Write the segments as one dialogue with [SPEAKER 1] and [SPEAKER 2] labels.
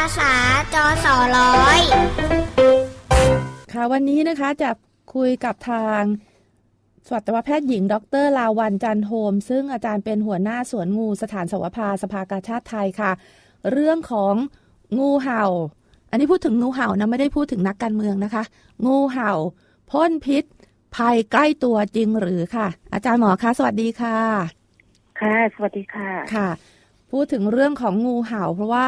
[SPEAKER 1] าษาจอสอร้อย
[SPEAKER 2] ค่ะวันนี้นะคะจะคุยกับทางสัตวแพทย์หญิง ดรลาวันจันโฮม ซึ่งอาจารย์เป็นหัวหน้าสวนงูสถานสวภาสภากาชาติไทยค่ะ เรื่องของงูเห่า อันนี้พูดถึงงูเห่านะไม่ได้พูดถึงนักการเมืองนะคะ งูเห่าพ่นพิษ ภัยใกล้ตัวจริงหรือค่ะ อาจารย์หมอคะสวัสดีค่ะ
[SPEAKER 3] ค่ะ สวัสดีค่ะ
[SPEAKER 2] ค่ะ พูดถึงเรื่องของงูเห่า เพราะว่า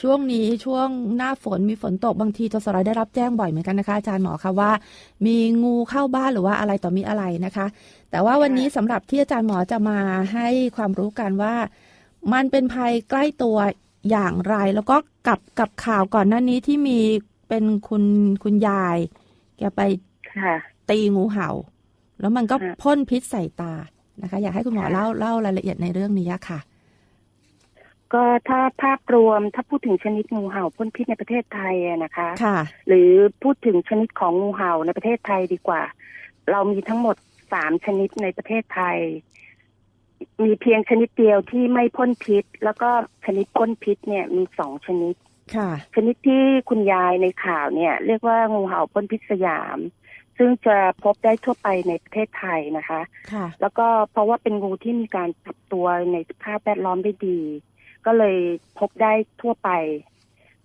[SPEAKER 2] ช่วงนี้ช่วงหน้าฝนมีฝนตกบางทีทศรได้รับแจ้งบ่อยเหมือนกันนะคะอาจารย์หมอคะว่า มีงูเข้าบ้านหรือว่าอะไรต่อมีอะไรนะคะ แต่ว่าวันนี้สำหรับที่อาจารย์หมอจะมาให้ความรู้กันว่า มันเป็นภัยใกล้ตัวอย่างไร แล้วก็กับกับข่าวก่อนหน้านี้ที่มีเป็นคุณคุณยาย แกไป
[SPEAKER 3] ค่ะ
[SPEAKER 2] ตีงูเห่า แล้วมันก็
[SPEAKER 3] ค่ะ
[SPEAKER 2] พ่นพิษใส่ตานะคะ อยากให้คุณหมอ
[SPEAKER 3] ค่ะ
[SPEAKER 2] เล่าเล่ารายละเอียดในเรื่องนี้ค่ะ
[SPEAKER 3] ก็ถ้าภาพรวมถ้าพูดถึงชนิดงูเห่าพ่นพิษในประเทศไทยอะนะคะ
[SPEAKER 2] ค่ะ
[SPEAKER 3] หรือพูดถึงชนิดของงูเห่าในประเทศไทยดีกว่า เรามีทั้งหมดสามชนิดในประเทศไทย มีเพียงชนิดเดียวที่ไม่พ่นพิษ แล้วก็ชนิดพ่นพิษเนี่ยมีสองชนิด
[SPEAKER 2] ค่ะ
[SPEAKER 3] ชนิดที่คุณยายในข่าวเนี่ย เรียกว่างูเห่าพ่นพิษสยาม ซึ่งจะพบได้ทั่วไปในประเทศไทยนะคะ
[SPEAKER 2] ค่ะ
[SPEAKER 3] แล้วก็เพราะว่าเป็นงูที่มีการปรับตัวในสภาพแวดล้อมได้ดี ก็เลยพบได้ทั่วไป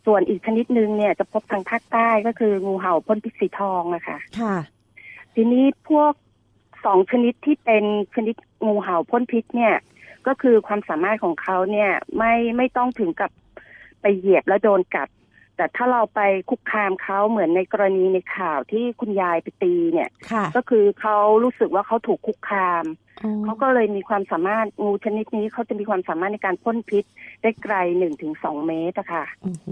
[SPEAKER 3] ส่วนอีกชนิดหนึ่งเนี่ยจะพบทางภาคใต้ก็คืองูเห่าพ่นพิษสีทองนะคะ
[SPEAKER 2] ค่ะ
[SPEAKER 3] ทีนี้พวกสองชนิดที่เป็นชนิดงูเห่าพ่นพิษเนี่ย ก็คือความสามารถของเขาเนี่ยไม่ไม่ต้องถึงกับไปเหยียบแล้วโดนกัด แต่ถ้าเราไปคุกคามเขาเหมือนในกรณีในข่าวที่คุณยายไปตีเนี่ย
[SPEAKER 2] ค่ะ
[SPEAKER 3] ก็คือเขารู้สึกว่าเขาถูกคุกคาม
[SPEAKER 2] อ๋อ
[SPEAKER 3] เขาก็เลยมีความสามารถงูชนิดนี้เขาจะมีความสามารถในการพ่นพิษได้ไกลหนึ่งถึงสองเมตรอะค่ะ
[SPEAKER 2] โอ้โห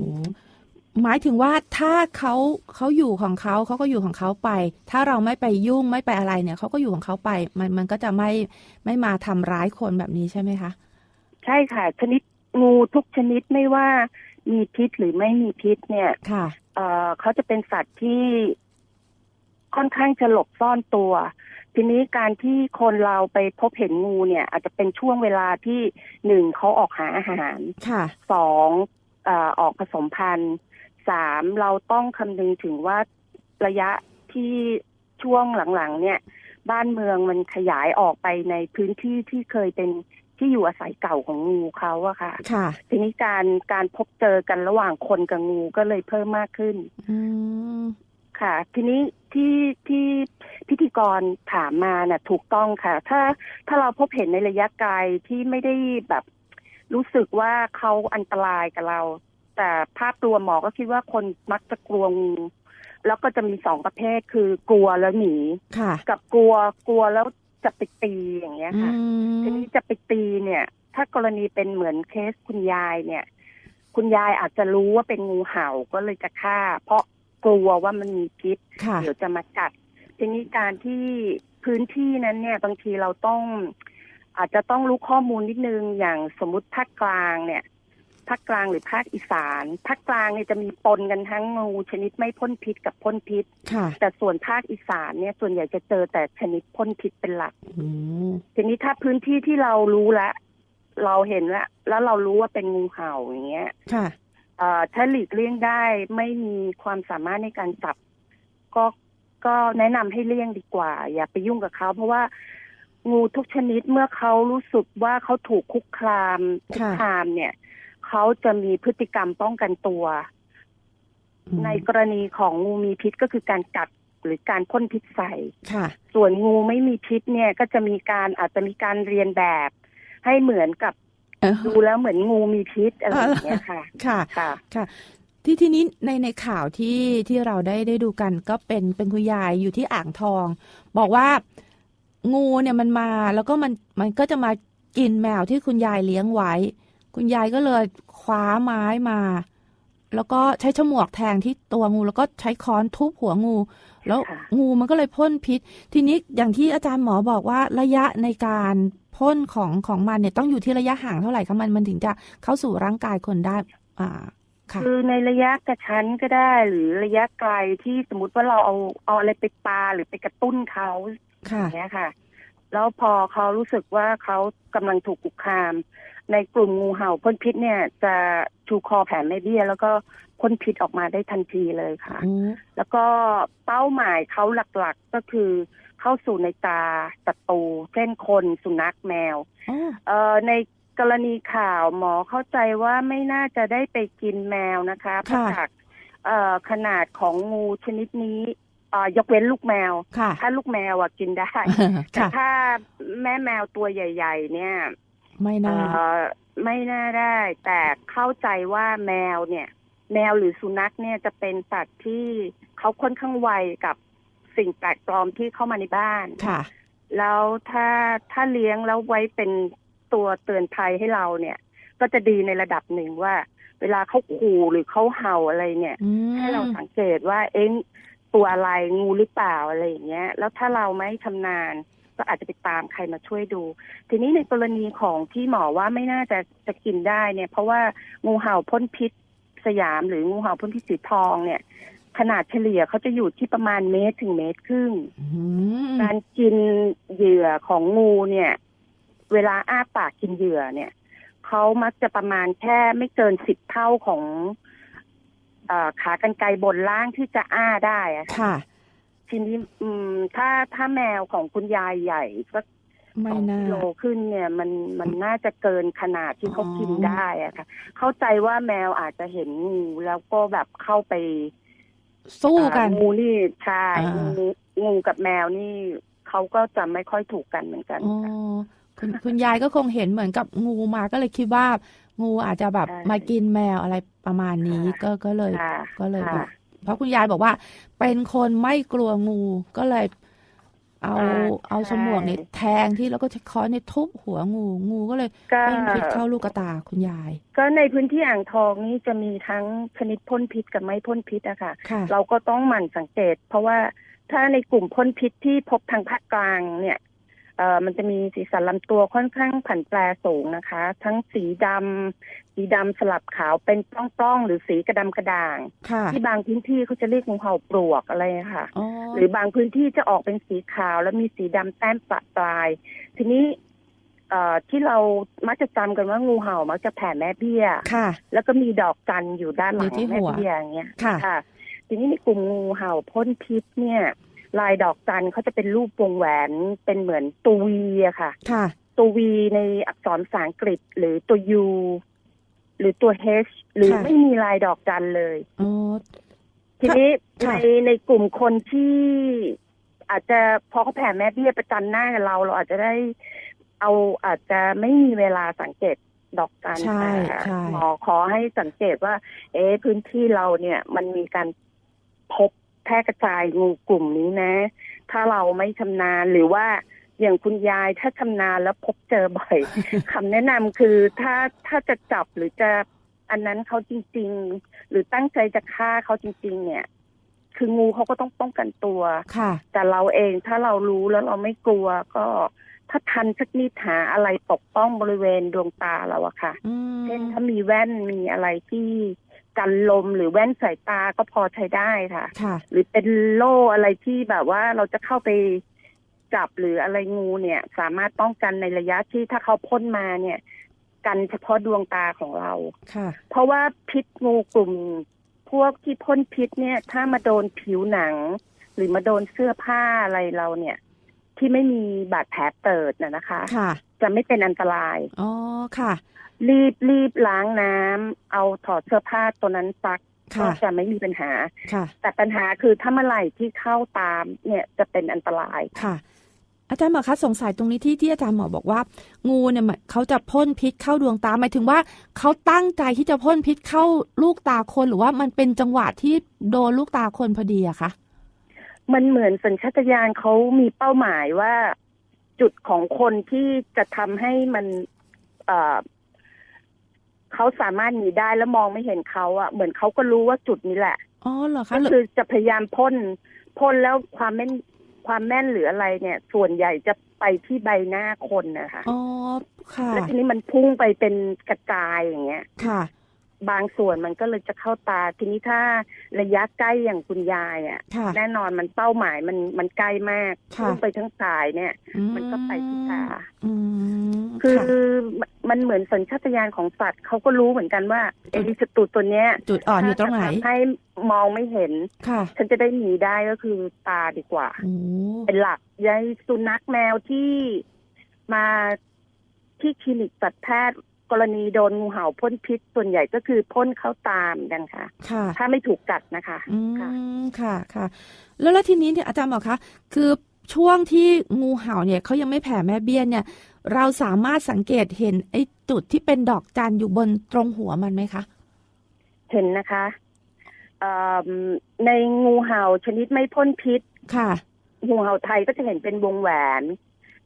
[SPEAKER 2] หมายถึงว่าถ้าเขาเขาอยู่ของเขาเขาก็อยู่ของเขาไป ถ้าเราไม่ไปยุ่งไม่ไปอะไรเนี่ยเขาก็อยู่ของเขาไป มันมันก็จะไม่ไม่มาทำร้ายคนแบบนี้ใช่ไหมคะ
[SPEAKER 3] ใช่ค่ะ ชนิดงูทุกชนิดไม่ว่า มีพิษหรือไม่มีพิษเนี่ย
[SPEAKER 2] ค่ะ
[SPEAKER 3] เอ่อเขาจะเป็นสัตว์ที่ค่อนข้างจะหลบซ่อนตัว ทีนี้การที่คนเราไปพบเห็นงูเนี่ย อาจจะเป็นช่วงเวลาที่หนึ่งเขาออกหาอาหาร
[SPEAKER 2] ค่ะ
[SPEAKER 3] สองเออออกผสมพันธุ์สามเราต้องคำนึงถึงว่าระยะที่ช่วงหลังๆ เนี่ย บ้านเมืองมันขยายออกไปในพื้นที่ที่เคยเป็น ที่อยู่อาศัยเก่าของงูเขาอะค่ะ
[SPEAKER 2] ค่ะ
[SPEAKER 3] ทีนี้การการพบเจอกันระหว่างคนกับงูก็เลยเพิ่มมากขึ้น
[SPEAKER 2] อืม
[SPEAKER 3] ค่ะ ทีนี้ที่ที่พิธีกรถามมาน่ะ ถูกต้องค่ะ ถ้าถ้าเราพบเห็นในระยะไกลที่ไม่ได้แบบรู้สึกว่าเขาอันตรายกับเรา แต่ภาพรวมหมอก็คิดว่าคนมักจะกลัวงูแล้วก็จะมีสองประเภทคือกลัวแล้วหนี
[SPEAKER 2] ค่ะ
[SPEAKER 3] กับกลัวกลัวแล้ว จะไปตีอย่างเงี้ย
[SPEAKER 2] อื
[SPEAKER 3] ค่ะ
[SPEAKER 2] ม
[SPEAKER 3] ทีนี้จะไปตีเนี่ย ถ้ากรณีเป็นเหมือนเคสคุณยายเนี่ย คุณยายอาจจะรู้ว่าเป็นงูเห่าก็เลยจะฆ่า เพราะกลัวว่ามันมีพิษ
[SPEAKER 2] ค่ะ
[SPEAKER 3] เดี๋ยวจะมากัด ทีนี้การที่พื้นที่นั้นเนี่ย บางทีเราต้อง อาจจะต้องรู้ข้อมูลนิดนึงอย่างสมมุติภาคกลางเนี่ย ภาคกลางหรือภาคอีสานภาคกลางเนี่ยจะมีปนกันทั้งงูชนิดไม่พ่นพิษกับพ่นพิษ
[SPEAKER 2] ค่ะ
[SPEAKER 3] แต่ส่วนภาคอีสานเนี่ยส่วนใหญ่จะเจอแต่ชนิดพ่นพิษเป็นหลัก
[SPEAKER 2] อืม
[SPEAKER 3] ทีนี้ถ้าพื้นที่ที่เรารู้แล้วเราเห็นแล้วแล้วเรารู้ว่าเป็นงูเห่าอย่างเงี้ย
[SPEAKER 2] ค่ะ
[SPEAKER 3] เอ่อถ้าหลีกเลี่ยงได้ไม่มีความสามารถในการจับ ก็ก็แนะนำให้เลี่ยงดีกว่า อย่าไปยุ่งกับเขาเพราะว่างูทุกชนิดเมื่อเขารู้สึกว่าเขาถูกคุกคามคุกคามเนี่ย เขาจะมีพฤติกรรมป้องกันตัว
[SPEAKER 2] อืม
[SPEAKER 3] ในกรณีของงูมีพิษก็คือการกัดหรือการพ่นพิษใส่
[SPEAKER 2] ค่ะ
[SPEAKER 3] ส่วนงูไม่มีพิษเนี่ยก็จะมีการอาจจะมีการเรียนแบบ ให้เหมือนกับ
[SPEAKER 2] เออ
[SPEAKER 3] ดูแล้วเหมือนงูมีพิษอะไรอย่างเงี้ยค่ะ
[SPEAKER 2] ค่ะ
[SPEAKER 3] ค่ะ
[SPEAKER 2] ค่ะ ที่ที่นี้ในในข่าวที่ที่เราได้ได้ดูกันก็เป็นเป็นคุณยายอยู่ที่อ่างทอง บอกว่างูเนี่ยมันมาแล้วก็มันมันก็จะมากินแมวที่คุณยายเลี้ยงไว้ คุณยายก็เลยคว้าไม้มา แล้วก็ใช้ฉมวกแทงที่ตัวงู แล้วก็ใช้ค้อนทุบหัวงู แล้ว
[SPEAKER 3] ค่ะ
[SPEAKER 2] งูมันก็เลยพ่นพิษ ทีนี้อย่างที่อาจารย์หมอบอกว่าระยะในการพ่นของของมันเนี่ยต้องอยู่ที่ระยะห่างเท่าไหร่คะมันมันถึงจะเข้าสู่ร่างกายคนได้ อ่าค่ะ
[SPEAKER 3] คือในระยะกระชั้นก็ได้ หรือระยะไกลที่สมมติว่าเราเอาเอาอะไรไปปาหรือไปกระตุ้นเขาอ
[SPEAKER 2] ค่ะ
[SPEAKER 3] ย่างเงี้ยค่ะ แล้วพอเขารู้สึกว่าเขากำลังถูกคุกคาม ในกลุ่มงูเห่าพ่นพิษเนี่ยจะชูคอแผ่แม่เบี้ย แล้วก็พ่นพิษออกมาได้ทันทีเลยค่ะ
[SPEAKER 2] อืม
[SPEAKER 3] แล้วก็เป้าหมายเขาหลักๆก็คือเข้าสู่ในตาศัตรูเช่นคนสุนัขแมว
[SPEAKER 2] อ๋อ
[SPEAKER 3] เอ่อในกรณีข่าวหมอเข้าใจว่าไม่น่าจะได้ไปกินแมวนะคะเพราะจากเอ่อขนาดของงูชนิดนี้เอ่อยกเว้นลูกแมว
[SPEAKER 2] ค่ะ
[SPEAKER 3] ถ้าลูกแมวอะกินได้ แต่
[SPEAKER 2] ค่ะ
[SPEAKER 3] ถ้าแม่แมวตัวใหญ่ ๆ เนี่ย
[SPEAKER 2] ไม่
[SPEAKER 3] เอ่
[SPEAKER 2] น่า
[SPEAKER 3] อไม่น่าได้ แต่เข้าใจว่าแมวเนี่ย แมวหรือสุนัขเนี่ยจะเป็นสัตว์ที่เขาค่อนข้างไวกับสิ่งแปลกปลอมที่เข้ามาในบ้าน
[SPEAKER 2] ค่ะ
[SPEAKER 3] แล้วถ้าถ้าเลี้ยงแล้วไว้เป็นตัวเตือนภัยให้เราเนี่ย ก็จะดีในระดับหนึ่งว่า เวลาเขาขู่หรือเขาเห่าอะไรเนี่ย
[SPEAKER 2] อืม
[SPEAKER 3] ให้เราสังเกตว่าเอ๊ะตัวอะไรงูหรือเปล่าอะไรอย่างเงี้ย แล้วถ้าเราไม่ชำนาญ ก็อาจจะไปตามใครมาช่วยดู ทีนี้ในกรณีของที่หมอว่าไม่น่าจะจะกินได้เนี่ย เพราะว่างูเห่าพ่นพิษสยามหรืองูเห่าพ่นพิษสีทองเนี่ย ขนาดเฉลี่ยเขาจะอยู่ที่ประมาณเมตรถึงเมตรครึ่ง
[SPEAKER 2] อืม
[SPEAKER 3] การกินเหยื่อของงูเนี่ย เวลาอ้าปากกินเหยื่อเนี่ยเขามักจะประมาณแค่ไม่เกินสิบเท่าของเออขากรรไกรบนล่างที่จะอ้าได้อะ
[SPEAKER 2] ค่ะ
[SPEAKER 3] ทีนี้อืม ถ้าถ้าแมวของคุณยายใหญ่สัก
[SPEAKER 2] ไม่
[SPEAKER 3] สอง
[SPEAKER 2] น่า
[SPEAKER 3] กิโลขึ้นเนี่ย มันมันน่าจะเกินขนาดที่เขากินได้อะค่ะ เข้าใจว่าแมวอาจจะเห็นงูแล้วก็แบบเข้าไป
[SPEAKER 2] สู้กัน
[SPEAKER 3] อ่างูนี่ใช่
[SPEAKER 2] อ่างู
[SPEAKER 3] งูงูกับแมวนี่เขาก็จะไม่ค่อยถูกกันเหมือนกัน
[SPEAKER 2] อ๋อ
[SPEAKER 3] ค่ะ
[SPEAKER 2] คุณคุณยายก็คงเห็นเหมือนกับงูมาก็เลยคิดว่า งูอาจจะแบบ
[SPEAKER 3] ใช่
[SPEAKER 2] มากินแมวอะไรประมาณนี้
[SPEAKER 3] ค่ะ
[SPEAKER 2] ก็ก็เลย
[SPEAKER 3] ค่ะ
[SPEAKER 2] ก็เลย
[SPEAKER 3] ค่ะ
[SPEAKER 2] แบบ เพราะคุณยายบอกว่า เป็นคนไม่กลัวงูก็เลย เอา
[SPEAKER 3] อ่า
[SPEAKER 2] เอา
[SPEAKER 3] ใช่
[SPEAKER 2] ฉมวกเนี่ยแทงที่แล้วก็ใช้ค้อนเนี่ยทุบหัวงูงูก็เลย
[SPEAKER 3] ก็
[SPEAKER 2] พ่นพิษเข้าลูกกระตาคุณยาย
[SPEAKER 3] ก็ในพื้นที่อ่างทองนี่จะมีทั้งชนิดพ่นพิษกับไม่พ่นพิษอะค่ะ
[SPEAKER 2] ค่ะ
[SPEAKER 3] เราก็ต้องหมั่นสังเกต เพราะว่าถ้าในกลุ่มพ่นพิษที่พบทางภาคกลางเนี่ย เอ่อมันจะมีสีสันลำตัวค่อนข้างผันแปรสูงนะคะ ทั้งสีดำสีดำสลับขาวเป็นปล้องๆ หรือสีกระดำกระด่าง
[SPEAKER 2] ค่ะ
[SPEAKER 3] ที่บางพื้นที่เขาจะเรียกงูเห่าปลวกอะไรอะค่ะ
[SPEAKER 2] อ๋อ
[SPEAKER 3] หรือบางพื้นที่จะออกเป็นสีขาว แล้วมีสีดำแต้มประปลาย ทีนี้เอ่อที่เรามักจะจำกันว่างูเห่ามักจะแผ่แม่เบี้ย
[SPEAKER 2] ค่ะ
[SPEAKER 3] แล้วก็มีดอกจันอยู่ด้านหลั
[SPEAKER 2] อยู่
[SPEAKER 3] ง
[SPEAKER 2] ที่
[SPEAKER 3] แม่
[SPEAKER 2] หัว
[SPEAKER 3] เบี้ยอย่างเงี้ย
[SPEAKER 2] ค่ะ
[SPEAKER 3] ค่ะ ทีนี้ในกลุ่มงูเห่าพ่นพิษเนี่ย ลายดอกจันเขาจะเป็นรูปวงแหวนเป็นเหมือนตัววีอะค่ะ
[SPEAKER 2] ค่ะ
[SPEAKER 3] ตัววีในอักษรภาษาอังกฤษหรือตัวยูหรือตัว H หรือ
[SPEAKER 2] ค่ะ
[SPEAKER 3] ไม่มีลายดอกจันเลย
[SPEAKER 2] อ๋อ
[SPEAKER 3] ทีนี้
[SPEAKER 2] ค่ะ
[SPEAKER 3] ในในกลุ่มคนที่อาจจะพอเขาแผ่แม่เบี้ยประจันหน้ากับเราเราอาจจะได้เอาอาจจะไม่มีเวลาสังเกตดอกจัน
[SPEAKER 2] ใช่
[SPEAKER 3] แต่
[SPEAKER 2] ใช่
[SPEAKER 3] หมอขอให้สังเกตว่า เอ๊ะพื้นที่เราเนี่ย มันมีการพบ แพร่กระจายงูกลุ่มนี้นะ ถ้าเราไม่ชำนาญหรือว่าอย่างคุณยายถ้าชำนาญแล้วพบเจอบ่อยคำแนะนำคือถ้าถ้าจะจับหรือจะอันนั้นเขาจริง ๆ หรือตั้งใจจะฆ่าเขาจริง ๆ เนี่ย คืองูเขาก็ต้องป้องกันตัว
[SPEAKER 2] ค่ะ
[SPEAKER 3] แต่เราเองถ้าเรารู้แล้วเราไม่กลัวก็ถ้าทันสักนิดหาอะไรปกป้องบริเวณดวงตาเราอะค่ะ
[SPEAKER 2] อืม
[SPEAKER 3] เช่นถ้ามีแว่นมีอะไรที่ กันลมหรือแว่นสายตาก็พอใช้ได้ค่ะ
[SPEAKER 2] ค่ะ
[SPEAKER 3] หรือเป็นโล่อะไรที่แบบว่าเราจะเข้าไปจับหรืออะไรงูเนี่ย สามารถป้องกันในระยะที่ถ้าเขาพ่นมาเนี่ย กันเฉพาะดวงตาของเรา
[SPEAKER 2] ค่ะ
[SPEAKER 3] เพราะว่าพิษงูกลุ่ม พวกที่พ่นพิษเนี่ย ถ้ามาโดนผิวหนัง หรือมาโดนเสื้อผ้าอะไรเราเนี่ย ที่ไม่มีบาดแผลเปิดน่ะนะคะ
[SPEAKER 2] ค่ะ
[SPEAKER 3] จะไม่เป็นอันตราย
[SPEAKER 2] อ๋อ ค่ะ
[SPEAKER 3] รีบรีบล้างน้ำเอาถอดเสื้อผ้าตัวนั้นซักก็
[SPEAKER 2] ค่ะ
[SPEAKER 3] จะไม่มีปัญหา
[SPEAKER 2] ค่ะ
[SPEAKER 3] แต่ปัญหาคือถ้าเมื่อไหร่ที่เข้าตามเนี่ยจะเป็นอันตราย
[SPEAKER 2] ค่ะ อาจารย์หมอคะสงสัยตรงนี้ที่ที่อาจารย์หมอบอกว่า งูเนี่ยมันเขาจะพ่นพิษเข้าดวงตาหมายถึงว่าเขาตั้งใจที่จะพ่นพิษเข้าลูกตาคนหรือว่ามันเป็นจังหวะที่โดนลูกตาคนพอดีอะคะ
[SPEAKER 3] มันเหมือนสัญชาตญาณเขามีเป้าหมายว่าจุดของคนที่จะทำให้มันเอ่อเขาสามารถหนีได้แล้วมองไม่เห็นเขาอะเหมือนเขาก็รู้ว่าจุดนี้แหละ
[SPEAKER 2] อ๋อเหรอ
[SPEAKER 3] ก็
[SPEAKER 2] คะหรือ
[SPEAKER 3] คือจะพยายามพ่นพ่นแล้วความแม่นความแม่นหรืออะไรเนี่ย ส่วนใหญ่จะไปที่ใบหน้าคนนะคะ
[SPEAKER 2] อ๋อค่ะ
[SPEAKER 3] แล้วทีนี้มันพุ่งไปเป็นกระจายอย่างเงี้ย
[SPEAKER 2] ค่ะ
[SPEAKER 3] บางส่วนมันก็เลยจะเข้าตา ทีนี้ถ้าระยะใกล้อย่างคุณยายอะ
[SPEAKER 2] ค่ะ
[SPEAKER 3] แน่นอนมันเป้าหมายมันมันใกล้มาก
[SPEAKER 2] ค่ะ
[SPEAKER 3] พุ่งไปทั้งสายเนี่ย มันก็ไปที่ตา
[SPEAKER 2] อืม
[SPEAKER 3] คือ
[SPEAKER 2] ค่ะ
[SPEAKER 3] มันเหมือนสัญชาตญาณของสัตว์เขาก็รู้เหมือนกันว่าไอ้ศัตรูตัวเนี้ย
[SPEAKER 2] จุดอ่อนอยู่ตรงไหน
[SPEAKER 3] ถ้าจะทำให้มองไม่เห็น
[SPEAKER 2] ค่ะ
[SPEAKER 3] ฉันจะได้หนีได้ก็คือตาดีกว่า
[SPEAKER 2] โอ้
[SPEAKER 3] เป็นหลักยายสุนัขแมวที่มาที่คลินิกสัตวแพทย์ กรณีโดนงูเห่าพ่นพิษส่วนใหญ่ก็คือพ่นเข้าตามกันค่ะ
[SPEAKER 2] ค่ะ
[SPEAKER 3] ถ้าไม่ถูกกัดนะคะ
[SPEAKER 2] อื
[SPEAKER 3] ค่ะ
[SPEAKER 2] มค่ะค่ะ แล้วแล้วทีนี้เนี่ยอาจารย์บอกคะคือช่วงที่งูเห่าเนี่ยเขายังไม่แผ่แม่เบี้ยเนี่ย เราสามารถสังเกตเห็นไอ้จุดที่เป็นดอกจันอยู่บนตรงหัวมันไหมคะ
[SPEAKER 3] เห็นนะคะเอิ่มในงูเห่าชนิดไม่พ่นพิษ
[SPEAKER 2] ค่ะ
[SPEAKER 3] งูเห่าไทยก็จะเห็นเป็นวงแหวน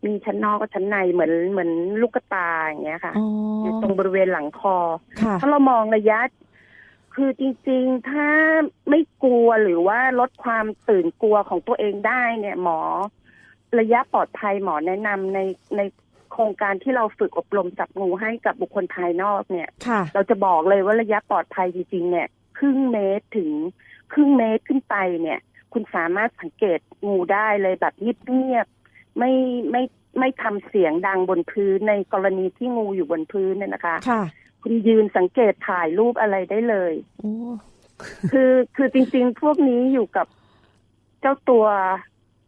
[SPEAKER 3] มีชั้นนอกกับชั้นในเหมือนเหมือนลูกตาอย่างเงี้ยค่ะ
[SPEAKER 2] อ๋อ
[SPEAKER 3] ตรงบริเวณหลังคอ
[SPEAKER 2] ค่ะ
[SPEAKER 3] ถ้าเรามองระยะ คือจริง ๆ ถ้าไม่กลัวหรือว่าลดความตื่นกลัวของตัวเองได้เนี่ย หมอ ระยะปลอดภัยหมอแนะนำในในโครงการที่เราฝึกอบรมจับงูให้กับบุคคลภายนอกเนี่ย
[SPEAKER 2] ค่ะ
[SPEAKER 3] เราจะบอกเลยว่าระยะปลอดภัยจริง ๆ เนี่ย ครึ่งเมตรถึงครึ่งเมตรขึ้นไปเนี่ย คุณสามารถสังเกตงูได้เลยแบบเงียบๆ ไม่ไม่ไม่ทำเสียงดังบนพื้นในกรณีที่งูอยู่บนพื้นเนี่ยนะคะ
[SPEAKER 2] ค่ะ
[SPEAKER 3] คุณยืนสังเกตถ่ายรูปอะไรได้เลย
[SPEAKER 2] โอ้
[SPEAKER 3] คือคือจริง ๆ พวกนี้อยู่กับเจ้าตัว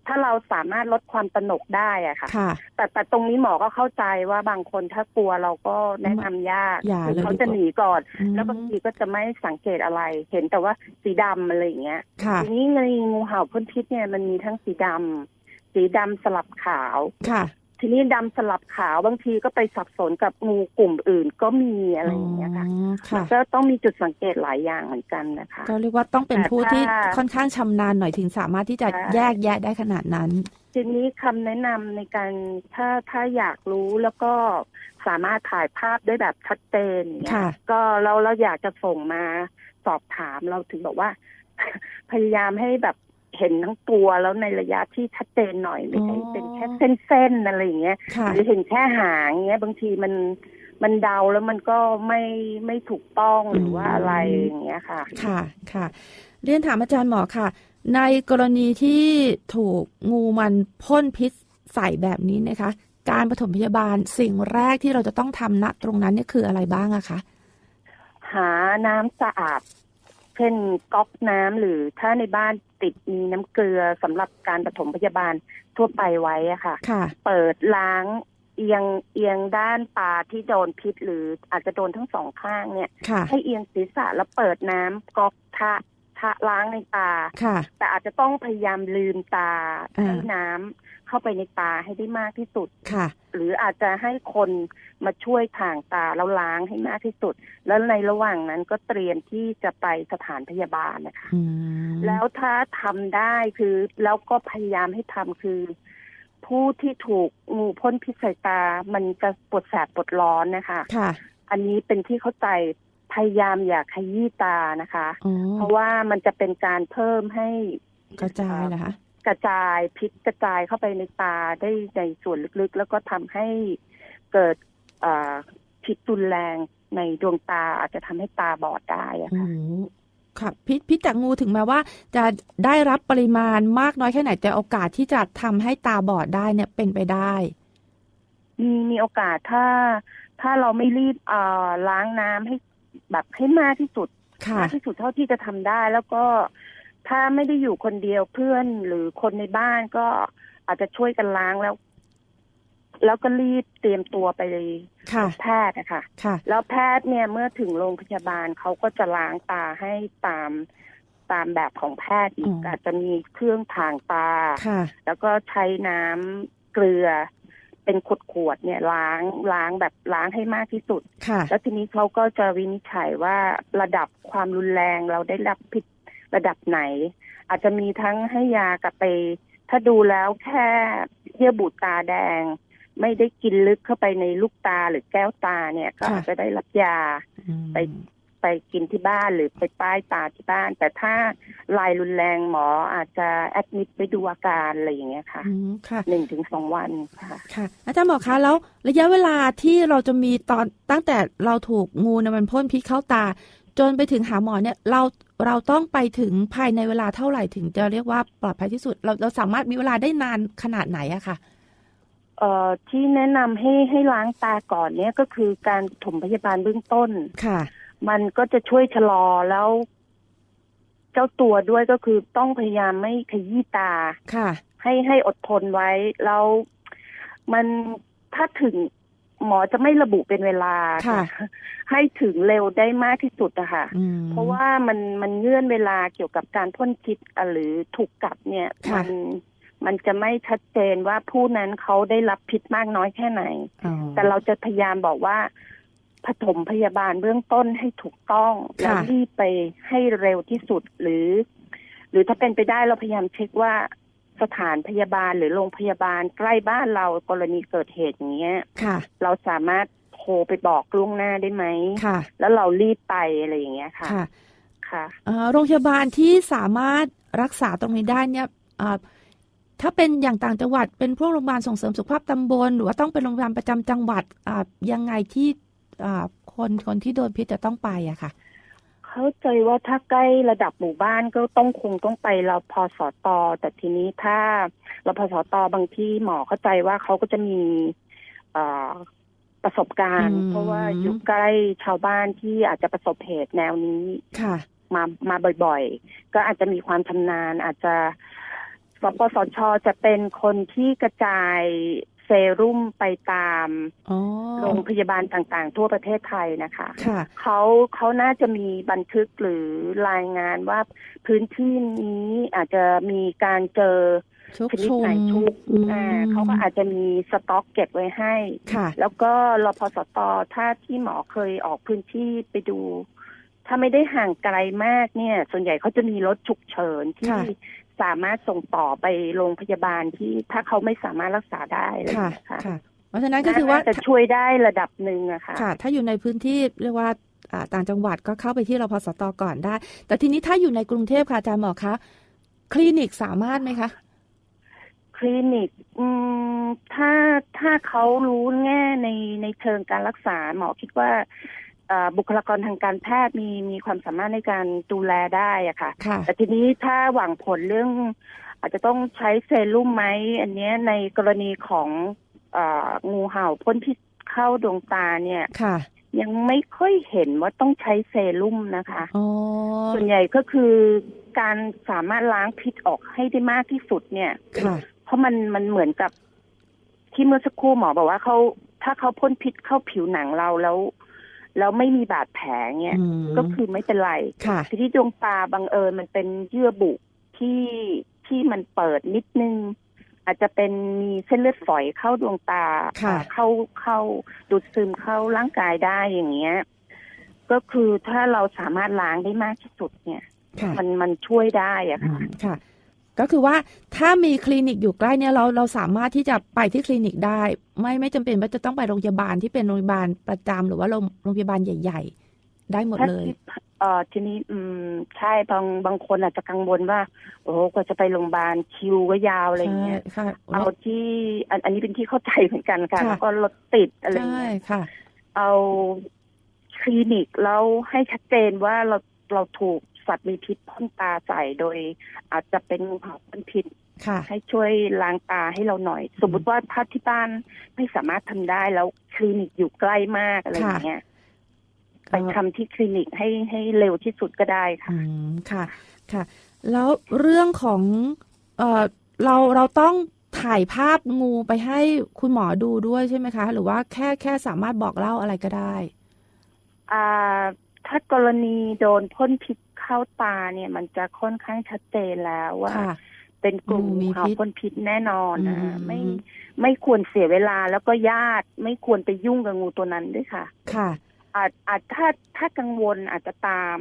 [SPEAKER 3] ถ้าเราสามารถลดความตระหนกได้อะค่ะ
[SPEAKER 2] ค่ะ
[SPEAKER 3] แต่แต่ตรงนี้หมอก็เข้าใจว่าบางคนถ้ากลัวเราก็แนะนำยาก
[SPEAKER 2] อย่า
[SPEAKER 3] คือ
[SPEAKER 2] เลย
[SPEAKER 3] เขา
[SPEAKER 2] ดีกว่า
[SPEAKER 3] จะหนีก่อน
[SPEAKER 2] อืม
[SPEAKER 3] แล้วบางทีก็จะไม่สังเกตอะไร เห็นแต่ว่าสีดำอะไรอย่างเงี้ย
[SPEAKER 2] ค่ะ
[SPEAKER 3] ทีนี้ในงูเห่าพ่นพิษเนี่ยมันมีทั้งสีดำ สีดำสลับขาว
[SPEAKER 2] ค่ะ
[SPEAKER 3] ทีนี้ดำสลับขาวบางทีก็ไปสับสนกับงูกลุ่มอื่นก็มีอะไรอย่างเงี้ยค่ะ
[SPEAKER 2] อ๋อค่ะ
[SPEAKER 3] ก็ต้องมีจุดสังเกตหลายอย่างเหมือนกันนะคะ
[SPEAKER 2] ก็เรียกว่าต้องเป็นผู้ที่
[SPEAKER 3] แต่ถ้า
[SPEAKER 2] ค่อนข้างชำนาญหน่อยถึงสามารถที่จะ
[SPEAKER 3] ใช่
[SPEAKER 2] แยกแยะได้ขนาดนั้น
[SPEAKER 3] ทีนี้คำแนะนำในการถ้าถ้าอยากรู้แล้วก็สามารถถ่ายภาพได้แบบชัดเจนอย่างเงี้ย
[SPEAKER 2] ค่ะ
[SPEAKER 3] ก็เราเราอยากจะส่งมาสอบถามเราถึงบอกว่า พยายามให้แบบ เห็นทั้งตัวแล้วในระยะที่ชัดเจนหน่อยไม่ใช่
[SPEAKER 2] อ๋อ
[SPEAKER 3] เป็นแค่เส้นๆอะไรอย่างเงี้ย
[SPEAKER 2] ค่ะ
[SPEAKER 3] หรือเห็นแค่หางเงี้ยบางทีมันมันเดาแล้วมันก็ไม่ไม่ถูกต้องหรือว่าอะไรอย่างเงี้ยค่ะ
[SPEAKER 2] ค่ะค่ะ เรียนถามอาจารย์หมอค่ะ ในกรณีที่ถูกงูมันพ่นพิษใส่แบบนี้นะคะ การปฐมพยาบาลสิ่งแรกที่เราจะต้องทำณตรงนั้นเนี่ยคืออะไรบ้างอะคะ
[SPEAKER 3] หาน้ำสะอาด เช่นก๊อกน้ำหรือถ้าในบ้านติดมีน้ำเกลือสำหรับการปฐมพยาบาลทั่วไปไว้อะค่ะ
[SPEAKER 2] ค่ะ
[SPEAKER 3] เปิดล้างเอียงเอียงด้านตาที่โดนพิษ หรืออาจจะโดนทั้งสองข้างเนี่ย
[SPEAKER 2] ค่ะ
[SPEAKER 3] ให้เอียงศีรษะแล้วเปิดน้ำก๊อกทะทะล้างในตา
[SPEAKER 2] ค่ะ
[SPEAKER 3] แต่อาจจะต้องพยายามลืมตา
[SPEAKER 2] อ่า
[SPEAKER 3] ให้น้ำเข้าไปในตาให้ได้มากที่สุด
[SPEAKER 2] ค่ะ
[SPEAKER 3] หรืออาจจะให้คนมาช่วยถ่างตาแล้วล้างให้มากที่สุด แล้วในระหว่างนั้นก็เตรียมที่จะไปสถานพยาบาลนะคะ
[SPEAKER 2] อืม
[SPEAKER 3] แล้วถ้าทำได้คือแล้วก็พยายามให้ทำคือ ผู้ที่ถูกงูพ่นพิษใส่ตา มันจะปวดแสบปวดร้อนนะคะ
[SPEAKER 2] ค่ะ
[SPEAKER 3] อันนี้เป็นที่เข้าใจพยายามอย่าขยี้ตานะคะ
[SPEAKER 2] อ๋อ
[SPEAKER 3] เพราะว่ามันจะเป็นการเพิ่มให้
[SPEAKER 2] กระจายเหรอคะ
[SPEAKER 3] กระจายพิษกระจายเข้าไปในตาได้ในส่วนลึกๆ แล้วก็ทำให้เกิดเอ่อพิษรุนแรงในดวงตาอาจจะทำให้ตาบอดได้อะ
[SPEAKER 2] โอ้
[SPEAKER 3] ค่ะ
[SPEAKER 2] โหค่ะพิษพิษจากงูถึงแม้ว่า จะได้รับปริมาณมากน้อยแค่ไหนแต่โอกาสที่จะทำให้ตาบอดได้เนี่ยเป็นไปได้
[SPEAKER 3] มีมีโอกาสถ้า ถ้าเราไม่รีบเอ่อล้างน้ำให้แบบให้มากที่สุด
[SPEAKER 2] ค่ะ
[SPEAKER 3] มากที่สุดเท่าที่จะทำได้ แล้วก็ ถ้าไม่ได้อยู่คนเดียวเพื่อนหรือคนในบ้านก็อาจจะช่วยกันล้างแล้ว แล้วก็รีบเตรียมตัวไปเลย
[SPEAKER 2] ค่ะ
[SPEAKER 3] แพทย์นะคะ
[SPEAKER 2] ค่ะ
[SPEAKER 3] แล้วแพทย์เนี่ยเมื่อถึงโรงพยาบาลเขาก็จะล้างตาให้ตามตามแบบของแพทย์อีก
[SPEAKER 2] อืม
[SPEAKER 3] อาจจะมีเครื่องถ่างตา
[SPEAKER 2] ค่ะ
[SPEAKER 3] แล้วก็ใช้น้ำเกลือเป็นขวดขวดๆเนี่ยล้างล้างแบบล้างให้มากที่สุด
[SPEAKER 2] ค่ะ
[SPEAKER 3] แล้วทีนี้เขาก็จะวินิจฉัยว่าระดับความรุนแรงเราได้รับผิด ระดับไหน อาจจะมีทั้งให้ยากลับไป ถ้าดูแล้วแค่เยื่อบุตาแดง ไม่ได้กินลึกเข้าไปในลูกตาหรือแก้วตาเนี่ย ก็
[SPEAKER 2] ค่ะ
[SPEAKER 3] อาจจะได้รับยา
[SPEAKER 2] อืม
[SPEAKER 3] ไปไปกินที่บ้านหรือไปป้ายตาที่บ้าน แต่ถ้าลายรุนแรงหมออาจจะแอดมิดไปดูอาการอะไรอย่างเงี้ยค่ะ
[SPEAKER 2] อืมค่ะ
[SPEAKER 3] หนึ่งถึงสองวันค่ะ
[SPEAKER 2] ค่ะ อาจารย์หมอคะแล้วระยะเวลาที่เราจะมีตอนตั้งแต่เราถูกงูเนี่ยมันพ่นพิษเข้าตา จนไปถึงหาหมอเนี่ยเราเราต้องไปถึงภายในเวลาเท่าไหร่ถึงจะเรียกว่าปลอดภัยที่สุด เราเราสามารถมีเวลาได้นานขนาดไหนอะค่ะ
[SPEAKER 3] เอ่อที่แนะนำให้ให้ล้างตาก่อนเนี่ยก็คือการถมพยาบาลเบื้องต้น
[SPEAKER 2] ค่ะ
[SPEAKER 3] มันก็จะช่วยชะลอแล้ว เจ้าตัวด้วยก็คือต้องพยายามไม่ขยี้ตา
[SPEAKER 2] ค่ะ
[SPEAKER 3] ให้ให้อดทนไว้แล้วมันถ้าถึง หมอจะไม่ระบุเป็นเวลา
[SPEAKER 2] ค่ะ
[SPEAKER 3] ให้ถึงเร็วได้มากที่สุดอะค่ะ
[SPEAKER 2] อืม
[SPEAKER 3] เพราะว่ามันมันเงื่อนเวลาเกี่ยวกับการพ่นพิษอะหรือถูกกัดเนี่ย
[SPEAKER 2] ค่ะ
[SPEAKER 3] มันมันจะไม่ชัดเจนว่าผู้นั้นเขาได้รับพิษมากน้อยแค่ไหน
[SPEAKER 2] อ๋อ
[SPEAKER 3] แต่เราจะพยายามบอกว่าปฐมพยาบาลเบื้องต้นให้ถูกต้อง
[SPEAKER 2] ค่ะ
[SPEAKER 3] แล้วรีบไปให้เร็วที่สุดหรือ หรือถ้าเป็นไปได้เราพยายามเช็คว่า สถานพยาบาลหรือโรงพยาบาลใกล้บ้านเรากรณีเกิดเหตุอย่างเงี้ย
[SPEAKER 2] ค่ะ
[SPEAKER 3] เราสามารถโทรไปบอกล่วงหน้าได้ไหม
[SPEAKER 2] ค่ะ
[SPEAKER 3] แล้วเรารีบไปอะไรอย่างเงี้ยค่ะ
[SPEAKER 2] ค่ะ
[SPEAKER 3] ค่ะ
[SPEAKER 2] เอ่อโรงพยาบาลที่สามารถรักษาตรงนี้ได้เนี่ยเอ่อถ้าเป็นอย่างต่างจังหวัดเป็นพวกโรงพยาบาลส่งเสริมสุขภาพตำบล หรือว่าต้องเป็นโรงพยาบาลประจำจังหวัดอ่ายังไงที่อ่าคนคนที่โดนพิษจะต้องไปอะค่ะ
[SPEAKER 3] เข้าใจว่าถ้าใกล้ระดับหมู่บ้านก็ต้องคงต้องไปเราพอสอตอแต่ทีนี้ถ้าเราพอสอตอบางที่หมอเข้าใจว่าเขาก็จะมีเอ่อประสบการณ์
[SPEAKER 2] อืม
[SPEAKER 3] เพราะว่าอยู่ใกล้ชาวบ้านที่อาจจะประสบเหตุแนวนี้
[SPEAKER 2] ค่ะ
[SPEAKER 3] มามาบ่อยๆ ก็อาจจะมีความชำนาญอาจจะสปสชจะเป็นคนที่กระจาย เซรุ่มไปตาม
[SPEAKER 2] อ๋อ
[SPEAKER 3] โรงพยาบาลต่างๆ ทั่วประเทศไทยนะคะ
[SPEAKER 2] ค่ะ
[SPEAKER 3] เขาเขาน่าจะมีบันทึกหรือรายงานว่าพื้นที่นี้อาจจะมีการเจอ
[SPEAKER 2] ชุก
[SPEAKER 3] ชนิด
[SPEAKER 2] ชุม
[SPEAKER 3] ไหนทุก
[SPEAKER 2] อืม
[SPEAKER 3] อ่าเขาก็อาจจะมีสต็อกเก็บไว้ให้
[SPEAKER 2] ค่ะ
[SPEAKER 3] แล้วก็รพสตถ้าที่หมอเคยออกพื้นที่ไปดู ถ้าไม่ได้ห่างไกลมากเนี่ย ส่วนใหญ่เขาจะมีรถฉุกเฉินที่
[SPEAKER 2] ค่ะ
[SPEAKER 3] สามารถส่งต่อไปโรงพยาบาลที่ถ้าเขาไม่สามารถรักษาได้อะไรอย่าง
[SPEAKER 2] ค่ะ
[SPEAKER 3] เงี้ยค่ะ
[SPEAKER 2] ค่ะเพราะฉะนั้นก็คือว่า
[SPEAKER 3] น่จะช่วยได้ระดับหนึ่งอะค่ะ
[SPEAKER 2] ค่ะ ถ้าอยู่ในพื้นที่เรียกว่าอ่าต่างจังหวัดก็เข้าไปที่รพสตก่อนได้ แต่ทีนี้ถ้าอยู่ในกรุงเทพค่ะอาจารย์หมอคะคลินิกสามารถไหมคะ
[SPEAKER 3] คลินิกอืมถ้าถ้าเขารู้แง่ในในเชิงการรักษาหมอคิดว่าเอ่อ บุคลากรทางการแพทย์มีมีความสามารถในการดูแลได้อะค่ะ
[SPEAKER 2] ค่ะ
[SPEAKER 3] แต่ทีนี้ถ้าหวังผลเรื่อง อาจจะต้องใช้เซรุ่มไหมอันเนี้ยในกรณีของเอองูเห่าพ่นพิษเข้าดวงตาเนี่ย
[SPEAKER 2] ค่ะ
[SPEAKER 3] ยังไม่ค่อยเห็นว่าต้องใช้เซรุ่มนะคะ
[SPEAKER 2] อ๋อ
[SPEAKER 3] ส่วนใหญ่ก็คือการสามารถล้างพิษออกให้ได้มากที่สุดเนี่ย
[SPEAKER 2] ค่ะ
[SPEAKER 3] เพราะมันมันเหมือนกับที่เมื่อสักครู่หมอบอกว่าเขาถ้าเขาพ่นพิษเข้าผิวหนังเราแล้ว แล้วไม่มีบาดแผลเนี่ย
[SPEAKER 2] อืม
[SPEAKER 3] ก็คือไม่เป็นไร
[SPEAKER 2] ค่ะ
[SPEAKER 3] ทีที่ดวงตาบังเอิญมันเป็นเยื่อบุที่ที่มันเปิดนิดนึง อาจจะเป็นมีเส้นเลือดฝอยเข้าดวงตา
[SPEAKER 2] ค่ะ
[SPEAKER 3] เข้าเข้าดูดซึมเข้าร่างกายได้อย่างเงี้ย ก็คือถ้าเราสามารถล้างได้มากที่สุดเนี่ย
[SPEAKER 2] ค่ะ
[SPEAKER 3] มันมันช่วยได้อะ
[SPEAKER 2] อื
[SPEAKER 3] ค่ะ
[SPEAKER 2] มค่ะ ก็คือว่าถ้ามีคลินิกอยู่ใกล้เนี่ยเราเราสามารถที่จะไปที่คลินิกได้ ไม่ไม่จำเป็นว่าจะต้องไปโรงพยาบาลที่เป็นโรงพยาบาลประจำหรือว่าโรงโรงพยาบาลใหญ่ ๆ ได้หมดเลย
[SPEAKER 3] ถ้าที่เอ่อทีนี้อืมใช่บางบางคนอาจจะกังวลว่า โอ้โหกว่าจะไปโรงพยาบาลคิวก็ยาวอะไรอย่างเงี้ย
[SPEAKER 2] ใช่ค่ะ
[SPEAKER 3] เอาที่อันอันนี้เป็นที่เข้าใจเหมือนกันค่ะ
[SPEAKER 2] ค่ะ
[SPEAKER 3] แล้วก็รถติดอะไรอย่าง
[SPEAKER 2] ใช่
[SPEAKER 3] เงี้ย
[SPEAKER 2] ค่ะ
[SPEAKER 3] เอาคลินิกแล้วให้ชัดเจนว่าเราเราถูก สัตว์มีพิษพ่นตาใส่โดย อาจจะเป็นงูเห่าพ่นพิษ
[SPEAKER 2] ค่ะ
[SPEAKER 3] ให้ช่วยล้างตาให้เราหน่อย สมมติว่าถ้าที่บ้านไม่สามารถทำได้แล้วคลินิกอยู่ใกล้มากอะไรอย่างเงี้ยไปทำที่คลินิกให้ให้เร็วที่สุดก็ได้ค่ะ
[SPEAKER 2] อืมค่ะ ค่ะ แล้วเรื่องของเอ่อเราเราต้องถ่ายภาพงูไปให้คุณหมอดูด้วยใช่ไหมคะ หรือว่าแค่แค่สามารถบอกเล่าอะไรก็ได้
[SPEAKER 3] อ่า ถ้ากรณีโดนพ่นพิษเข้าตาเนี่ย มันจะค่อนข้างชัดเจนแล้วว่า
[SPEAKER 2] ค่ะ
[SPEAKER 3] เป็นกลุ่ม
[SPEAKER 2] งูมี
[SPEAKER 3] เห่า
[SPEAKER 2] พิษ
[SPEAKER 3] พ่นพิษแน่นอนนะ
[SPEAKER 2] อืม
[SPEAKER 3] ไม่ไม่ควรเสียเวลาแล้วก็ญาติไม่ควรไปยุ่งกับงูตัวนั้นด้วยค่ะ
[SPEAKER 2] ค่ะ
[SPEAKER 3] อาจอาจถ้าถ้ากังวลอาจจะตาม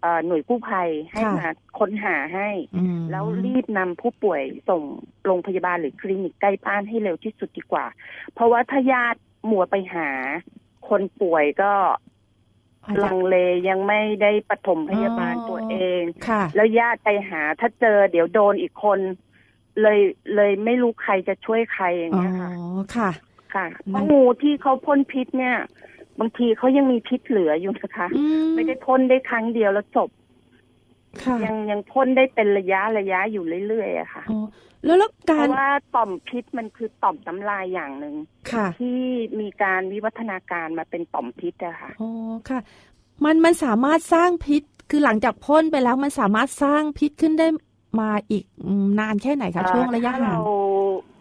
[SPEAKER 3] เอ่อหน่วยกู้ภัยให้
[SPEAKER 2] ค่ะ
[SPEAKER 3] มาค้นหาให้
[SPEAKER 2] อืม
[SPEAKER 3] แล้วรีบนำผู้ป่วยส่งโรงพยาบาลหรือคลินิกใกล้บ้านให้เร็วที่สุดดีกว่า เพราะว่าถ้าญาติมัวไปหา คนป่วยก็
[SPEAKER 2] อาจจะ
[SPEAKER 3] ลังเลยังไม่ได้ปฐมพยาบาล
[SPEAKER 2] อ๋อ
[SPEAKER 3] ตัวเอง
[SPEAKER 2] ค่ะ
[SPEAKER 3] แล้วญาติไปหาถ้าเจอเดี๋ยวโดนอีกคน เลยเลยไม่รู้ใครจะช่วยใครอย่าง
[SPEAKER 2] อ๋อ
[SPEAKER 3] เงี้ยค่ะ
[SPEAKER 2] ค่ะ
[SPEAKER 3] ค่ะ
[SPEAKER 2] มั
[SPEAKER 3] เพ
[SPEAKER 2] น
[SPEAKER 3] ราะงูที่เขาพ่นพิษเนี่ย บางทีเขายังมีพิษเหลืออยู่นะคะ
[SPEAKER 2] อืม
[SPEAKER 3] ไม่ได้พ่นได้ครั้งเดียวแล้วจบ
[SPEAKER 2] ค่ะ
[SPEAKER 3] ยังยังพ่นได้เป็นระยะระยะอยู่เรื่อยๆอะค่ะ
[SPEAKER 2] อ๋อแล้วแล้ว
[SPEAKER 3] เพ
[SPEAKER 2] การ
[SPEAKER 3] ราะว่าต่อมพิษมันคือต่อมน้ำลายอย่างหนึ่ง
[SPEAKER 2] ค่ะ
[SPEAKER 3] ที่มีการวิวัฒนาการมาเป็นต่อมพิษอะค่ะ
[SPEAKER 2] อ๋อค่ะ มันมันสามารถสร้างพิษคือหลังจากพ่นไปแล้วมันสามารถสร้างพิษขึ้นได้มาอีกอืมนานแค่ไหนคะช่วงระยะ
[SPEAKER 3] ถ้า
[SPEAKER 2] ห่าง
[SPEAKER 3] เรา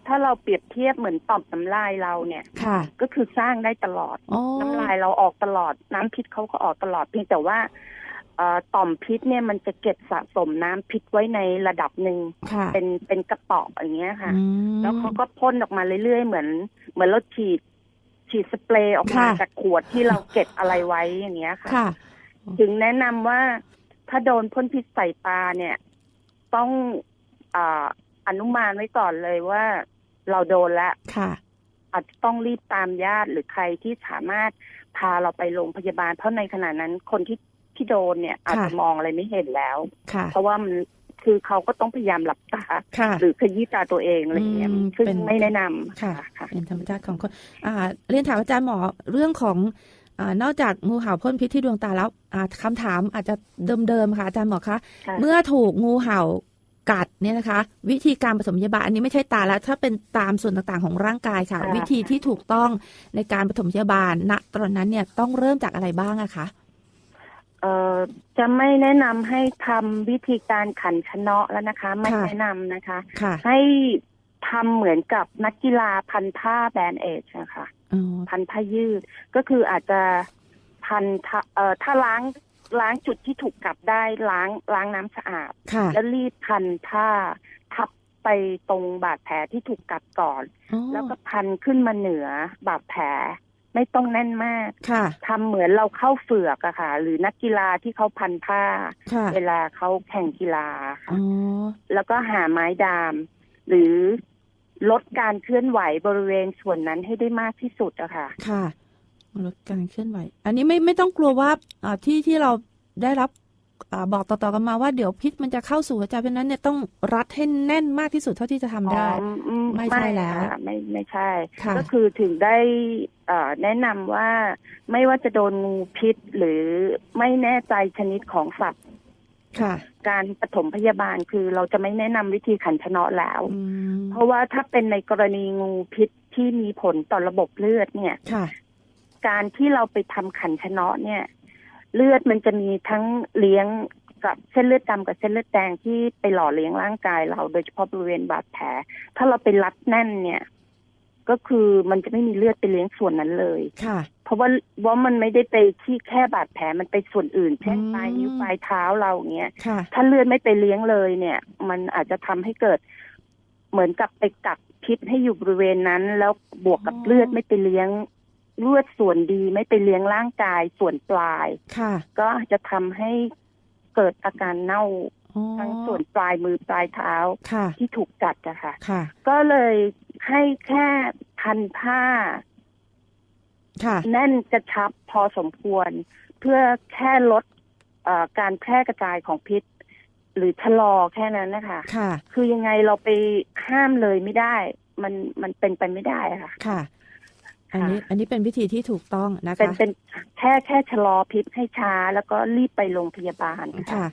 [SPEAKER 3] ถ้าเราเปรียบเทียบเหมือนต่อมน้ำลายเราเนี่ย
[SPEAKER 2] ค่ะ
[SPEAKER 3] ก็คือสร้างได้ตลอด
[SPEAKER 2] อ๋อ
[SPEAKER 3] น้ำลายเราออกตลอดน้ำพิษเขาก็ออกตลอดเพียงแต่ว่าเอ่อ ต่อมพิษเนี่ยมันจะเก็บสะสมน้ำพิษไว้ในระดับหนึ่ง
[SPEAKER 2] ค่ะ
[SPEAKER 3] เป็นเป็นกระป๋องอย่างเงี้ยค่ะ
[SPEAKER 2] อืม
[SPEAKER 3] แล้วเขาก็พ่นออกมาเรื่อยๆ เหมือน เหมือนเราฉีด ฉีดสเปรย์ออกมา
[SPEAKER 2] ค่ะ
[SPEAKER 3] จากขวดที่เราเก็บอะไรไว้อย่างเงี้ยค่ะ
[SPEAKER 2] ค่ะ
[SPEAKER 3] ถึงแนะนำว่าถ้าโดนพ่นพิษใส่ตาเนี่ย ต้องอาอนุมานไว้ก่อนเลยว่าเราโดนแล้ว
[SPEAKER 2] ค่ะ
[SPEAKER 3] อาจจะต้องรีบตามญาติหรือใครที่สามารถพาเราไปโรงพยาบาล เพราะในขณะนั้นคนที่ ที่โดนเนี่ย อาจจะมองอะไรไม่เห็นแล้ว
[SPEAKER 2] ค่ะ
[SPEAKER 3] เพราะว่ามันคือเขาก็ต้องพยายามหลับตา
[SPEAKER 2] ค่ะ
[SPEAKER 3] หรือขยี้ตาตัวเองอะไรอย่างเงี้ย
[SPEAKER 2] อืม
[SPEAKER 3] ซึ่ง
[SPEAKER 2] เป็น
[SPEAKER 3] ไม่แนะนำ
[SPEAKER 2] ค่ะ
[SPEAKER 3] ค่ะ
[SPEAKER 2] เป็นธรรมชาติของคนอ่าเรียนถามอาจารย์หมอเรื่องของอ่านอกจากงูเห่าพ่นพิษที่ดวงตาแล้วอ่าคำถามอาจจะเดิมๆค่ะอาจารย์หมอคะ
[SPEAKER 3] ค่ะ
[SPEAKER 2] เมื่อถูกงูเห่ากัดเนี่ยนะคะ วิธีการผสมพยาบาลอันนี้ไม่ใช่ตาแล้วถ้าเป็นตามส่วนต่างๆของร่างกายค่ะ
[SPEAKER 3] ค่ะ
[SPEAKER 2] วิธีที่ถูกต้องในการผสมพยาบาลณตอนนั้นเนี่ยต้องเริ่มจากอะไรบ้างอะคะ
[SPEAKER 3] เอ่อจะไม่แนะนำให้ทำวิธีการขันชะเนาะแล้วนะคะ ไม่
[SPEAKER 2] ค่ะ
[SPEAKER 3] แนะนำนะคะ
[SPEAKER 2] ค่ะ
[SPEAKER 3] ให้ทำเหมือนกับนักกีฬาพันผ้าแบนเอจนะคะ
[SPEAKER 2] อ๋อ
[SPEAKER 3] พันผ้ายืดก็คืออาจจะพันทะเอ่อถ้าล้างล้างจุดที่ถูกกัดได้ล้างล้างน้ำสะอาด
[SPEAKER 2] ค่ะ
[SPEAKER 3] แล้วรีบพันผ้าทับไปตรงบาดแผลที่ถูกกัดก่อน
[SPEAKER 2] อ๋อ
[SPEAKER 3] แล้วก็พันขึ้นมาเหนือบาดแผล ไม่ต้องแน่นมาก
[SPEAKER 2] ค่ะ
[SPEAKER 3] ทำเหมือนเราเข้าเฝือกอะค่ะ หรือนักกีฬาที่เขาพันผ้า
[SPEAKER 2] ค่ะ
[SPEAKER 3] เวลาเขาแข่งกีฬาค่ะ
[SPEAKER 2] อ๋อ
[SPEAKER 3] แล้วก็หาไม้ดาม หรือลดการเคลื่อนไหวบริเวณส่วนนั้นให้ได้มากที่สุดอะค่ะ
[SPEAKER 2] ค่ะลดการเคลื่อนไหว อันนี้ไม่ไม่ต้องกลัวว่าอ่าที่ที่เราได้รับ อาบอกต่อๆกันมาว่าเดี๋ยวพิษมันจะเข้าสู่หัวใจเพราะฉะนั้นเนี่ยต้องรัดให้แน่นมากที่สุดเท่าที่จะทำได้
[SPEAKER 3] อ๋ออื
[SPEAKER 2] ไม่ใช่แล้ว
[SPEAKER 3] ค่ะไม่ไม่ใช่
[SPEAKER 2] ค่ะ
[SPEAKER 3] ก็คือถึงได้เอ่อแนะนำว่าไม่ว่าจะโดนงูพิษหรือไม่แน่ใจชนิดของสัตว์
[SPEAKER 2] ค่ะ
[SPEAKER 3] การปฐมพยาบาลคือเราจะไม่แนะนำวิธีขันชะเนาะแล้ว
[SPEAKER 2] อืม
[SPEAKER 3] เพราะว่าถ้าเป็นในกรณีงูพิษที่มีผลต่อระบบเลือดเนี่ย
[SPEAKER 2] ค่ะ
[SPEAKER 3] การที่เราไปทำขันชะเนาะเนี่ย เลือดมันจะมีทั้งเลี้ยงกับเส้นเลือดดำกับเส้นเลือดแดงที่ไปหล่อเลี้ยงร่างกายเรา โดยเฉพาะบริเวณบาดแผล ถ้าเราไปรัดแน่นเนี่ย ก็คือมันจะไม่มีเลือดไปเลี้ยงส่วนนั้นเลย
[SPEAKER 2] ค่ะ
[SPEAKER 3] เพราะว่าว่ามันไม่ได้ไปที่แค่บาดแผลมันไปส่วนอื่น เช่น
[SPEAKER 2] อืม
[SPEAKER 3] ปลายนิ้วปลายเท้าเราอย่างเงี้ย
[SPEAKER 2] ค่ะ
[SPEAKER 3] ถ้าเลือดไม่ไปเลี้ยงเลยเนี่ย มันอาจจะทำให้เกิด เหมือนกับไปกักพิษให้อยู่บริเวณนั้น แล้วบวกกับ
[SPEAKER 2] อ๋อ
[SPEAKER 3] เลือดไม่ไปเลี้ยง เลือดส่วนดีไม่ไปเลี้ยงร่างกายส่วนปลาย
[SPEAKER 2] ค่ะ
[SPEAKER 3] ก็จะทำให้เกิดอาการเน่า
[SPEAKER 2] อ๋อ
[SPEAKER 3] ทั้งส่วนปลายมือปลายเท้า
[SPEAKER 2] ค่ะ
[SPEAKER 3] ที่ถูกกัดอะค่ะ
[SPEAKER 2] ค่ะ
[SPEAKER 3] ก็เลยให้แค่พันผ้า
[SPEAKER 2] ค่ะ
[SPEAKER 3] แน่นกระชับพอสมควร เพื่อแค่ลดเอ่อการแพร่กระจายของพิษ หรือชะลอแค่นั้นนะคะ
[SPEAKER 2] ค่ะ
[SPEAKER 3] คือยังไงเราไปห้ามเลยไม่ได้ มันมันเป็นไปไม่ได้อะค่ะ
[SPEAKER 2] ค่ะ อันนี้อันนี้เป็นวิธีที่ถูกต้องนะ
[SPEAKER 3] เป็น
[SPEAKER 2] คะ
[SPEAKER 3] เป็นแค่แค่ชะลอพิษให้ช้า แล้วก็รีบไปโรงพยาบาล
[SPEAKER 2] ค่ะ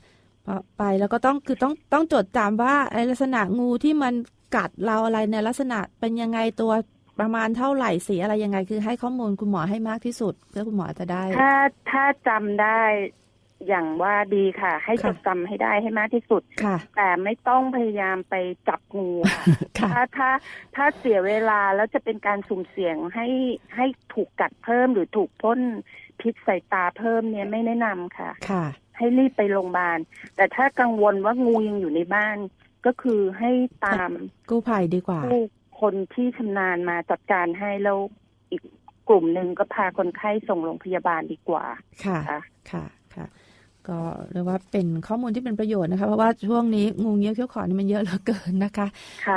[SPEAKER 2] พอไปแล้วก็ต้องคือต้องต้องจดจำว่าไอลักษณะงูที่มันกัดเราอะไรในยลักษณะเป็นยังไงตัวประมาณเท่าไหร่สีอะไรยังไงคือให้ข้อมูลคุณหมอให้มากที่สุด เพื่อคุณหมอจะได้
[SPEAKER 3] ถ้าถ้าจำได้ อย่างว่าดีค่ะ ให้จ
[SPEAKER 2] ค่ะ
[SPEAKER 3] ดจำให้ได้ให้มากที่สุด
[SPEAKER 2] ค่ะ
[SPEAKER 3] แต่ไม่ต้องพยายามไปจับงูค่ะ
[SPEAKER 2] ค่ะ
[SPEAKER 3] ถ้าถ้าถ้าเสียเวลาแล้วจะเป็นการสุ่มเสี่ยงให้ให้ถูกกัดเพิ่มหรือถูกพ่นพิษใส่ตาเพิ่มเนี่ยไม่แนะนำค่ะ
[SPEAKER 2] ค่ะ
[SPEAKER 3] ให้รีบไปโรงพยาบาล แต่ถ้ากังวลว่างูยังอยู่ในบ้าน ก็คือให้ตาม
[SPEAKER 2] กู้ภัยดีกว่า
[SPEAKER 3] ผู้คนที่ชำนาญมาจัดการให้แล้วอีกกลุ่มหนึ่งก็พาคนไข้ส่งโรงพยาบาลดีกว่า
[SPEAKER 2] ค่ะ
[SPEAKER 3] ค่ะ
[SPEAKER 2] ค่ะค่ะ ก็เรียกว่าเป็นข้อมูลที่เป็นประโยชน์นะคะ เพราะว่าช่วงนี้งูเงี้ยวเขี้ยวขอนี่มันเยอะเหลือเกินนะคะ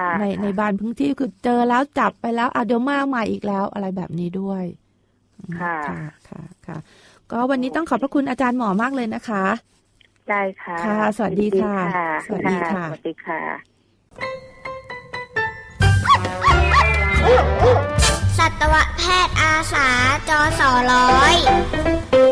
[SPEAKER 2] ะในในบ้านพื้นที่คือเจอแล้วจับไปแล้วอาเดี๋ยวมาใหม่อีกแล้วอะไรแบบนี้ด้วย
[SPEAKER 3] ค่ะ
[SPEAKER 2] ค่ะค่ะ ก็วันนี้ต้องขอบพระคุณอาจารย์หมอมากเลยนะคะ
[SPEAKER 3] ได้ค่ะ
[SPEAKER 2] ค่ะ สวัสดี
[SPEAKER 3] ค่ะ
[SPEAKER 2] สวัสดีค่ะ
[SPEAKER 3] สวัสดีค่ะ
[SPEAKER 1] สัตวแพทย์อาสาจอสอร้อย